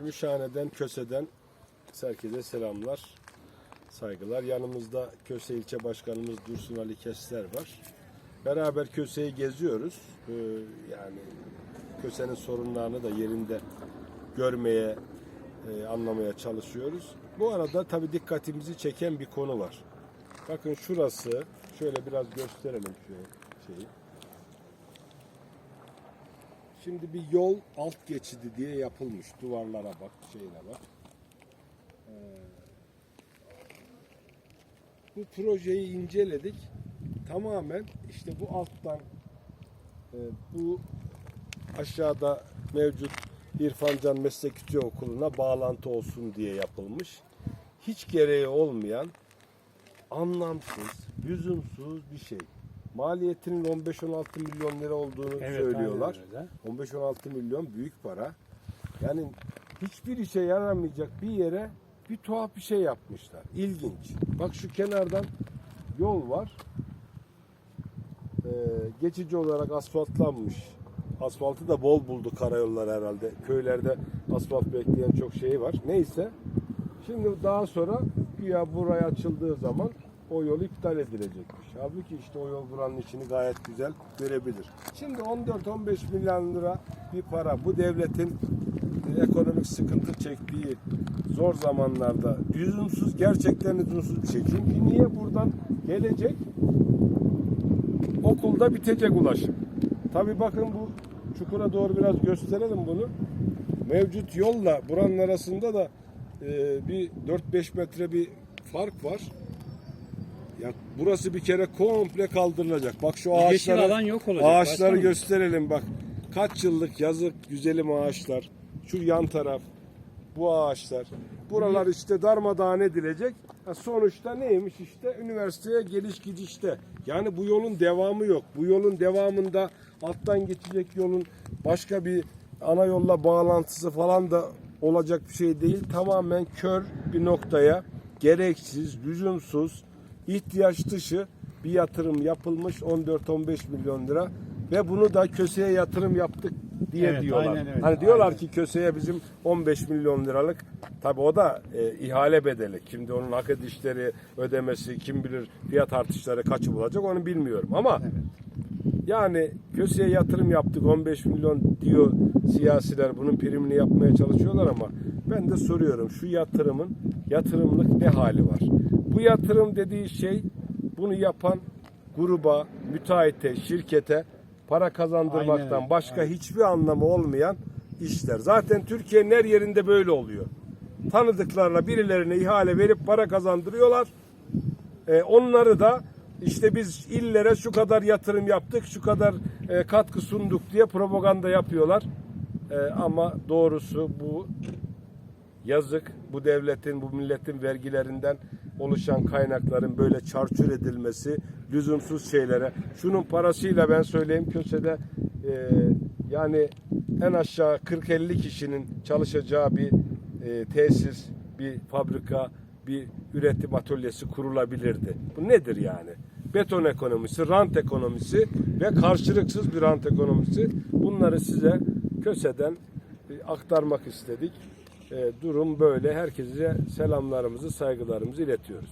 Gümüşhane'den, Köse'den herkese selamlar, saygılar. Yanımızda Köse ilçe başkanımız Dursun Ali Kesler var. Beraber Köse'yi geziyoruz. Ee, yani Köse'nin sorunlarını da yerinde görmeye, e, anlamaya çalışıyoruz. Bu arada tabii dikkatimizi çeken bir konu var. Bakın şurası, şöyle biraz gösterelim şu şeyi. Şimdi bir yol alt geçidi diye yapılmış. Duvarlara bak, şeyine bak. Ee, bu projeyi inceledik. Tamamen işte bu alttan e, bu aşağıda mevcut İrfancan Meslek Yüksek Okulu'na bağlantı olsun diye yapılmış. Hiç gereği olmayan anlamsız, lüzumsuz bir şey. Maliyetinin 15-16 milyon lira olduğunu söylüyorlar. 15-16 milyon büyük para. Yani hiçbir işe yaramayacak bir yere bir tuhaf bir şey yapmışlar. İlginç. Bak şu kenardan yol var. Ee, geçici olarak asfaltlanmış. Asfaltı da bol buldu karayollar herhalde. Köylerde asfalt bekleyen çok şey var. Neyse. Şimdi daha sonra güya buraya açıldığı zaman o yol iptal edilecekmiş. Halbuki işte o yol buranın içini gayet güzel görebilir. Şimdi 14-15 milyon lira bir para bu devletin e, ekonomik sıkıntı çektiği zor zamanlarda lüzumsuz gerçekten lüzumsuz bir şey. Çünkü niye buradan gelecek okulda bitecek ulaşım. Tabi bakın bu çukura doğru biraz gösterelim bunu. Mevcut yolla buranın arasında da e, bir 4-5 metre bir fark var. Ya burası bir kere komple kaldırılacak. Bak şu Yeşil ağaçları alan yok olacak. ağaçları başkanım. gösterelim bak. Kaç yıllık yazık güzelim ağaçlar. Şu yan taraf bu ağaçlar. Buralar işte darmadağın edilecek. Ha, sonuçta neymiş işte üniversiteye geliş gidişte. Yani bu yolun devamı yok. Bu yolun devamında alttan geçecek yolun başka bir ana yolla bağlantısı falan da olacak bir şey değil. Tamamen kör bir noktaya gereksiz, lüzumsuz, ihtiyaç dışı bir yatırım yapılmış 14-15 milyon lira ve bunu da köseye yatırım yaptık diye Evet, diyorlar. aynen öyle, Hani diyorlar aynen. ki köseye bizim 15 milyon liralık tabi o da e, ihale bedeli. Şimdi onun hak edişleri ödemesi kim bilir fiyat artışları kaçı bulacak onu bilmiyorum ama yani köseye yatırım yaptık 15 milyon diyor siyasiler bunun primini yapmaya çalışıyorlar ama ben de soruyorum şu yatırımın yatırımlık ne hali var? Bu yatırım dediği şey bunu yapan gruba, müteahhite, şirkete para kazandırmaktan Aynen başka hiçbir anlamı olmayan işler. Zaten Türkiye'nin her yerinde böyle oluyor. Tanıdıklarına birilerine ihale verip para kazandırıyorlar. E, onları da işte biz illere şu kadar yatırım yaptık, şu kadar e, katkı sunduk diye propaganda yapıyorlar. E, ama doğrusu bu yazık bu devletin, bu milletin vergilerinden oluşan kaynakların böyle çarçur edilmesi, lüzumsuz şeylere. Şunun parasıyla ben söyleyeyim Köse'de e, yani en aşağı 40-50 kişinin çalışacağı bir e, tesis, bir fabrika, bir üretim atölyesi kurulabilirdi. Bu nedir yani? Beton ekonomisi, rant ekonomisi ve karşılıksız bir rant ekonomisi. Bunları size Köse'den e, aktarmak istedik. E, durum böyle. Herkese selamlarımızı, saygılarımızı iletiyoruz.